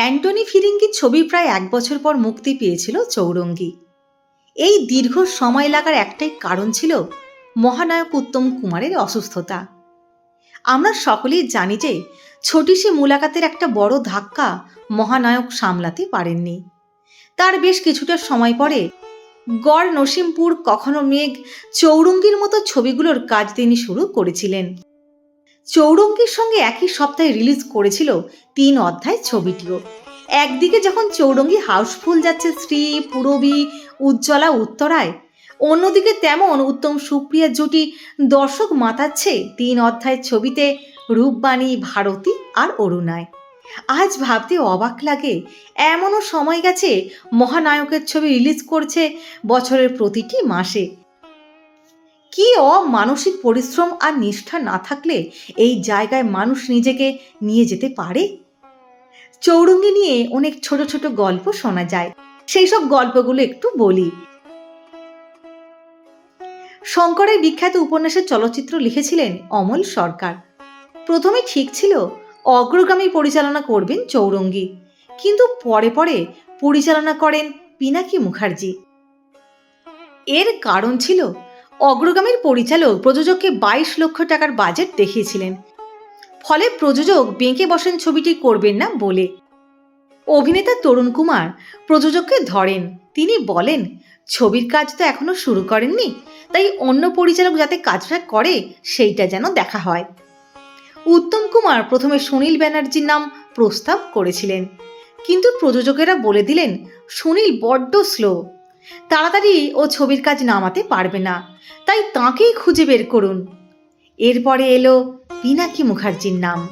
Antony ফিরিঙ্গির ছবি প্রায় এক বছর পর মুক্তি পেয়েছিল চৌরঙ্গি। এই দীর্ঘ সময় লাগার একটাই কারণ ছিল মহানায়ক উত্তম কুমারের অসুস্থতা। আমরা সকলেই জানি যে ছোটিসি মুলাকাতের একটা বড় ধাক্কা মহানায়ক সামলাতে পারেননি। তার বেশ কিছুটা সময় পরে গড় নসিমপুর কখনো মেঘ চৌরঙ্গির মতো ছবিগুলোর কাজ তিনি শুরু করেছিলেন। চৌরঙ্গির সঙ্গে একই সপ্তাহে রিলিজ করেছিল তিন অধ্যায় ছবিটিও। একদিকে যখন চৌরঙ্গি হাউসফুল যাচ্ছে শ্রী পুরবী, উজ্জ্বলা উত্তরায়, অন্যদিকে তেমন উত্তম সুপ্রিয়া জুটি দর্শক মাতাচ্ছে তিন অধ্যায় ছবিতে রূপবাণী, ভারতী আর অরুণায়। আজ ভাবতে অবাক লাগে, এমনও সময় গেছে মহানায়কের ছবি রিলিজ করছে বছরের প্রতিটি মাসে। কি অমানসিক পরিশ্রম আর নিষ্ঠা না থাকলে এই জায়গায় মানুষ নিজেকে নিয়ে যেতে পারে? চৌরঙ্গি নিয়ে অনেক ছোট ছোট গল্প শোনা যায়। সেই সব গল্পগুলো একটু বলি। শঙ্করের বিখ্যাত উপন্যাসের চলচ্চিত্র লিখেছিলেন অমল সরকার। প্রথমে ঠিক ছিল, অগ্রগামী পরিচালনা করবেন চৌরঙ্গি, কিন্তু পরে পরে পরিচালনা করেন পিনাকি মুখার্জি। এর কারণ ছিল অগ্রগামীর পরিচালক প্রযোজককে বাইশ লক্ষ টাকার বাজেট দেখিয়েছিলেন। ফলে প্রযোজক বেঁকে বসেন ছবিটি করবেন না বলে। অভিনেতা তরুণ কুমার প্রযোজককে ধরেন। তিনি বলেন, ছবির কাজ তো এখনও শুরু করেননি, তাই অন্য পরিচালক যাতে কাজটা করে, সেইটা যেন দেখা হয়। উত্তম কুমার প্রথমে সুনীল ব্যানার্জির নাম প্রস্তাব করেছিলেন। কিন্তু প্রযোজকেরা বলে দিলেন, সুনীল বড্ড স্লো। তাড়াতাড়ি ও ছবির কাজ নামাতে পারবে না। তাই তাঁকেই খুঁজে বের করুন। এরপরে এলো পিনাকি মুখার্জির নাম।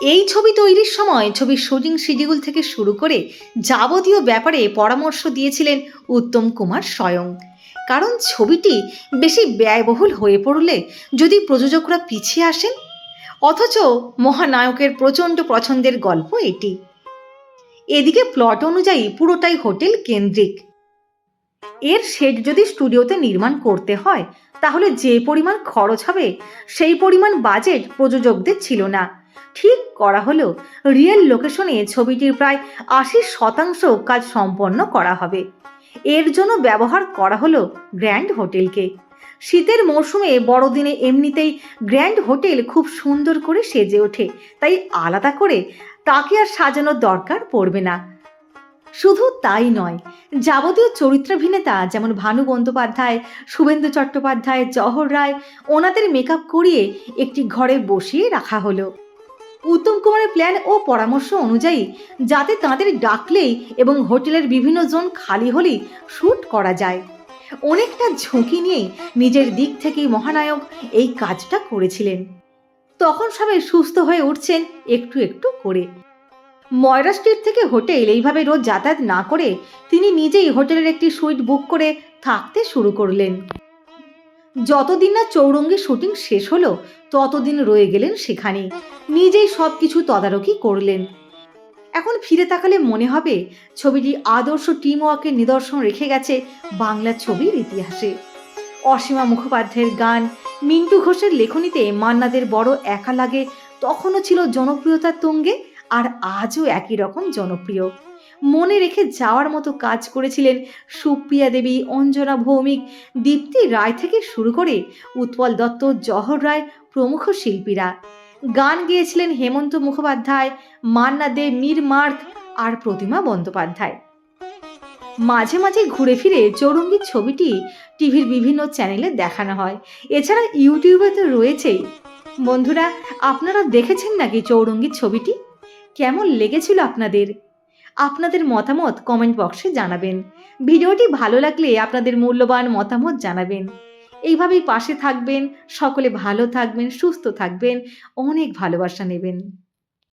এই ছবি তৈরির সময় ছবির শুটিং শিডিউল থেকে শুরু করে যাবতীয় ব্যাপারে পরামর্শ দিয়েছিলেন উত্তম কুমার স্বয়ং। কারণ ছবিটি বেশি ব্যয়বহুল হয়ে পড়লে যদি প্রযোজকরা পিছিয়ে আসেন, অথচ মহানায়কের প্রচণ্ড পছন্দের গল্প এটি। এদিকে প্লট অনুযায়ী পুরোটাই হোটেল কেন্দ্রিক। এর শেড যদি স্টুডিওতে নির্মাণ করতে হয়, তাহলে যে পরিমাণ খরচ হবে, সেই পরিমাণ বাজেট প্রযোজকদের ছিল না। ঠিক করা হলো রিয়েল লোকেশনে ছবিটির প্রায় আশি শতাংশ কাজ সম্পন্ন করা হবে। এর জন্য ব্যবহার করা হলো গ্র্যান্ড হোটেলকে। শীতের মরশুমে বড়দিনে এমনিতেই গ্র্যান্ড হোটেল খুব সুন্দর করে সেজে ওঠে, তাই আলাদা করে তাকে আর সাজানোর দরকার পড়বে না। শুধু তাই নয়, যাবতীয় চরিত্রাভিনেতা যেমন ভানু বন্দ্যোপাধ্যায়, শুভেন্দু চট্টোপাধ্যায় জহর রায়, ওনাদের মেকআপ করিয়ে একটি ঘরে বসিয়ে রাখা হলো। উত্তম কুমারের প্ল্যান ও পরামর্শ অনুযায়ী যাতে তাঁদের ডাকলেই এবং হোটেলের বিভিন্ন জোন খালি হলেই শ্যুট করা যায়। অনেকটা ঝুঁকি নিয়েই নিজের দিক থেকেই মহানায়ক এই কাজটা করেছিলেন। তখন সবাই সুস্থ হয়ে উঠছেন একটু একটু করে। ময়রা স্ট্রিট থেকে হোটেল এইভাবে রোজ যাতায়াত না করে তিনি নিজেই হোটেলের একটি সুইট বুক করে থাকতে শুরু করলেন। যতদিন না চৌরঙ্গি শুটিং শেষ হলো, ততদিন রয়ে গেলেন সেখানে। নিজেই সব কিছু তদারকি করলেন। এখন ফিরে তাকালে মনে হবে ছবিটি আদর্শ টিম ওয়ার্কের নিদর্শন রেখে গেছে বাংলা ছবির ইতিহাসে। অসীমা মুখোপাধ্যায়ের গান, মিন্টু ঘোষের লেখনীতে মান্নাদের বড় একা লাগে তখনও ছিল জনপ্রিয়তার তুঙ্গে আর আজও একই রকম জনপ্রিয়। মনে রেখে যাওয়ার মতো কাজ করেছিলেন সুপ্রিয়া দেবী, অঞ্জনা ভৌমিক, দীপ্তি রায় থেকে শুরু করে উৎপল দত্ত, জহর রায় প্রমুখ শিল্পীরা। গান গেয়েছিলেন হেমন্ত মুখোপাধ্যায়, মান্না দে, মীর মার্ক আর প্রতিমা বন্দ্যোপাধ্যায়। মাঝে মাঝে ঘুরে ফিরে চৌরঙ্গীর ছবিটি টিভির বিভিন্ন চ্যানেলে দেখানো হয়। এছাড়া ইউটিউবে তো রয়েছেই। বন্ধুরা, আপনারা দেখেছেন নাকি চৌরঙ্গীর ছবিটি? কেমন লেগেছিল আপনাদের? আপনাদের মতামত কমেন্ট বক্সে জানাবেন। ভিডিওটি ভালো লাগলে আপনাদের মূল্যবান মতামত জানাবেন। এইভাবেই পাশে থাকবেন, সকলে ভালো থাকবেন, সুস্থ থাকবেন, অনেক ভালোবাসা নেবেন।